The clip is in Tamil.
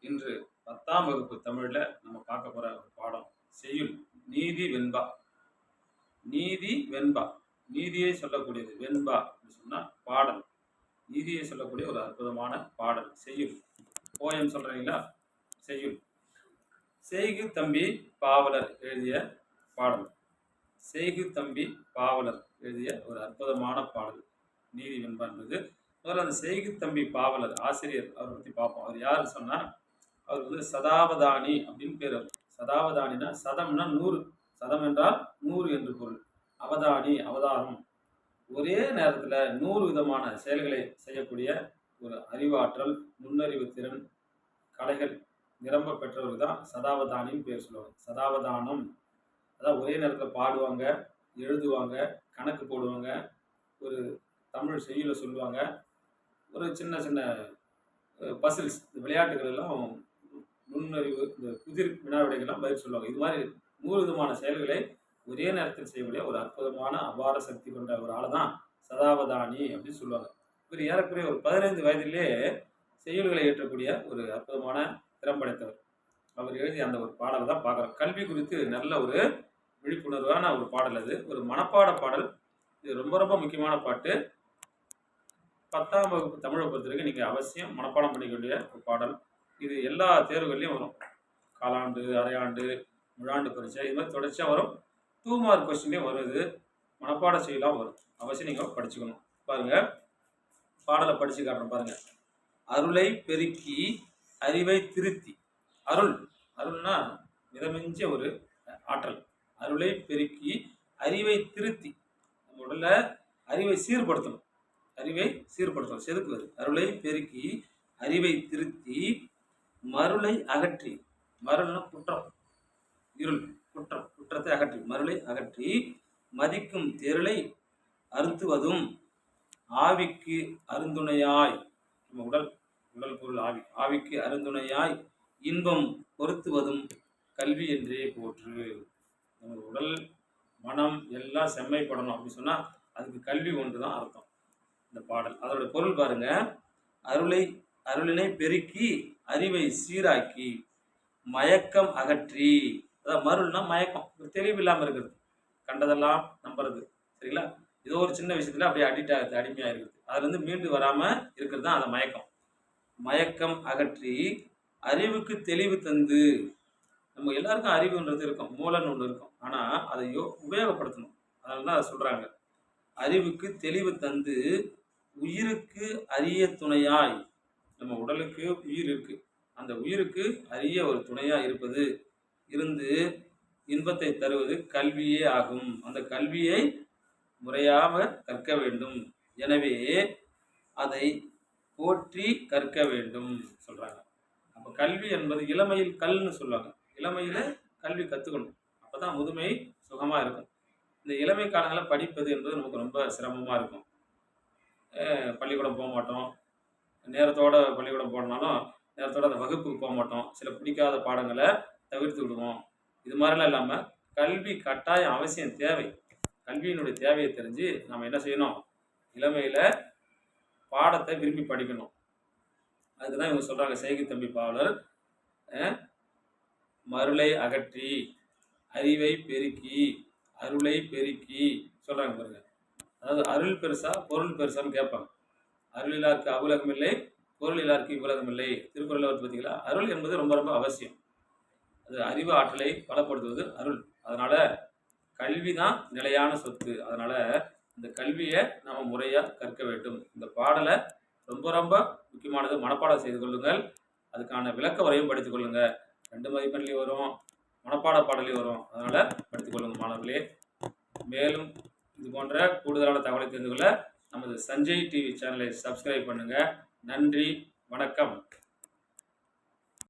இன்று பத்தாம் வகுப்பு தமிழில் நம்ம பார்க்க போகிற ஒரு பாடம் செய்யுள் நீதி வெண்பா. நீதி வெண்பா. நீதியை சொல்லக்கூடியது வெண்பா அப்படின்னு சொன்னால் பாடல். நீதியை சொல்லக்கூடிய ஒரு அற்புதமான பாடல் செய்யுள். போயம் சொல்கிறீங்களா செய்யுள். செய்கு தம்பி பாவலர் எழுதிய பாடல். செய்கு தம்பி பாவலர் எழுதிய ஒரு அற்புதமான பாடல். நீதி வெண்பா என்பது. முதல்ல அந்த செய்கு தம்பி பாவலர் ஆசிரியர் அவரை பற்றி பார்ப்போம். அவர் யார் சொன்னால் அவர் வந்து சதாவதானி அப்படின்னு பேர் சதாவதானினா சதம்னா நூறு. சதம் என்றால் நூறு என்று பொருள். அவதானி அவதாரம். ஒரே நேரத்தில் நூறு விதமான செயல்களை செய்யக்கூடிய ஒரு அறிவாற்றல் நுண்ணறிவு திறன் கலைகள் நிரம்ப பெற்றவருக்கு தான் சதாவதானின்னு பேர் சொல்லுவாங்க. சதாவதானம். அதான் ஒரே நேரத்தில் பாடுவாங்க எழுதுவாங்க கணக்கு போடுவாங்க ஒரு தமிழ் செய்யுளை சொல்லுவாங்க. ஒரு சின்ன சின்ன பசில்ஸ் விளையாட்டுகள் எல்லாம் நுண்ணறிவு இந்த புதிர் வினாவிடைகள்லாம் பதில் சொல்லுவாங்க. இது மாதிரி நூறு விதமான செயல்களை ஒரே நேரத்தில் செய்யக்கூடிய ஒரு அற்புதமான அபார சக்தி கொண்ட ஒரு ஆள் தான் சதாவதானி அப்படின்னு சொல்லுவாங்க. இவர் ஏறக்குறைய ஒரு பதினைந்து வயதிலே செயல்களை ஏற்றக்கூடிய ஒரு அற்புதமான திறம் படைத்தவர். அவர் எழுதிய அந்த ஒரு பாடலை தான் பார்க்குறோம். கல்வி குறித்து நல்ல ஒரு விழிப்புணர்வான ஒரு பாடல் அது. ஒரு மனப்பாட பாடல். இது ரொம்ப ரொம்ப முக்கியமான பாட்டு. பத்தாம் வகுப்பு தமிழை பொறுத்த வரைக்கும் நீங்கள் அவசியம் மனப்பாடம் பண்ணிக்க வேண்டிய ஒரு பாடல். இது எல்லா தேர்வுகள்லையும் வரும். காலாண்டு அரையாண்டு முழாண்டு பரீட்சை இது மாதிரி தொடர்ச்சியாக வரும். டூ மார்க் கொஸ்டின்லேயும் வருது. மனப்பாட மனப்பாடம் செய்யலாம் வரும். அவசியம் நீங்கள் படிச்சுக்கணும். பாருங்கள் பாடலை படித்து காட்டுறேன் பாருங்கள் அருளை பெருக்கி அறிவை திருத்தி. அருள். அருள்னா மிதமிஞ்ச ஒரு ஆற்றல். அருளை பெருக்கி அறிவை திருத்தி. நம்ம உடல்ல அறிவை சீர்படுத்தணும். அறிவை சீர்படுத்தணும். செதுக்குவது. அருளை பெருக்கி அறிவை திருத்தி மருளை அகற்றி மருள்னா குற்றம் இருள் குற்றம் குற்றத்தை அகற்றி மருளை அகற்றி மதிக்கும் தெருளை அறுத்துவதும் ஆவிக்கு அருந்துணையாய். நம்ம உடல் உடல் பொருள் ஆவி ஆவிக்கு அருந்துணையாய் இன்பம் பொருத்துவதும் கல்வி என்றே போற்று. நம்ம உடல் மனம் எல்லாம் செம்மைப்படணும் அப்படின்னு சொன்னால் அதுக்கு கல்வி ஒன்று தான் அர்த்தம். இந்த பாடல். அதோட பொருள் பாருங்க. அருளை அருளினை பெருக்கி அறிவை சீராக்கி மயக்கம் அகற்றி. அதாவது மருள்னா மயக்கம். ஒரு தெளிவு இல்லாமல் இருக்கிறது. கண்டதெல்லாம் நம்புறது. சரிங்களா? ஏதோ ஒரு சின்ன விஷயத்துல அப்படியே அடிக்ட் ஆகுது அடிமையாக இருக்குது அதுலேருந்து மீண்டு வராமல் இருக்கிறது தான் அந்த மயக்கம். மயக்கம் அகற்றி அறிவுக்கு தெளிவு தந்து. நம்ம எல்லாருக்கும் அறிவுன்றது இருக்கும். மூலன்னு ஒன்று இருக்கும். ஆனால் அதை யோ உபயோகப்படுத்தணும். அதனால தான் அதை சொல்கிறாங்க அறிவுக்கு தெளிவு தந்து உயிருக்கு அரிய துணையாய் நம்ம உடலுக்கு உயிர் இருக்கு. அந்த உயிருக்கு அரிய ஒரு துணையாக இருப்பது இருந்து இன்பத்தை தருவது கல்வியே ஆகும். அந்த கல்வியை முறையாக கற்க வேண்டும். எனவே அதை போற்றி கற்க வேண்டும் சொல்கிறாங்க அப்போ கல்வி என்பது இளமையில் கல்னு சொல்லுவாங்க. இளமையில் கல்வி கற்றுக்கணும் அப்போ தான் முதுமை சுகமாக இருக்கும். இந்த இளமை காலங்களில் படிப்பது என்பது நமக்கு ரொம்ப சிரமமாக இருக்கும். பள்ளிக்கூடம் போக மாட்டோம். நேரத்தோட பள்ளிக்கூடம் போனாலும் நேரத்தோட அந்த வகுப்புக்கு போக மாட்டோம். சில பிடிக்காத பாடங்களை தவிர்த்து விடுவோம். இது மாதிரிலாம் இல்லாமல் கல்வி கட்டாயம் அவசியம் தேவை. கல்வியினுடைய தேவையை தெரிஞ்சு நம்ம என்ன செய்யணும்? இளமையில் பாடத்தை விரும்பி படிக்கணும். அதுக்கு தான் இவங்க சொல்கிறாங்க செய்கை தம்பி பாவலர் மருளை அகற்றி அறிவை பெருக்கி அருளை பெருக்கி சொல்கிறாங்க பாருங்க. அதாவது அருள் பெருசா பொருள் பெருசான்னு கேட்பாங்க. அருள் இல்லாருக்கு அவுலகம் இல்லை பொருள் இல்லாருக்கு இவ்வுலகம் இல்லை திருக்குறள் பார்த்தீங்களா அருள் என்பது ரொம்ப ரொம்ப அவசியம். அது அறிவு ஆற்றலை பலப்படுத்துவது அருள். அதனால கல்வி தான் நிலையான சொத்து. அதனால இந்த கல்வியை நம்ம முறையாக கற்க வேண்டும். இந்த பாடலை ரொம்ப ரொம்ப முக்கியமானது மனப்பாடம் செய்து கொள்ளுங்கள். அதுக்கான விளக்க வரையும் படித்துக் கொள்ளுங்கள் ரெண்டு மதிப்பெண்லேயும் வரும் மனப்பாட பாடலையும் வரும். அதனால் படித்துக் கொள்ளுங்கள் மாணவர்களே. மேலும் இது போன்ற கூடுதலான தகவலை தெரிந்து கொள்ள நமது சஞ்சய் டிவி சேனலை சப்ஸ்கிரைப் பண்ணுங்கள் நன்றி வணக்கம்.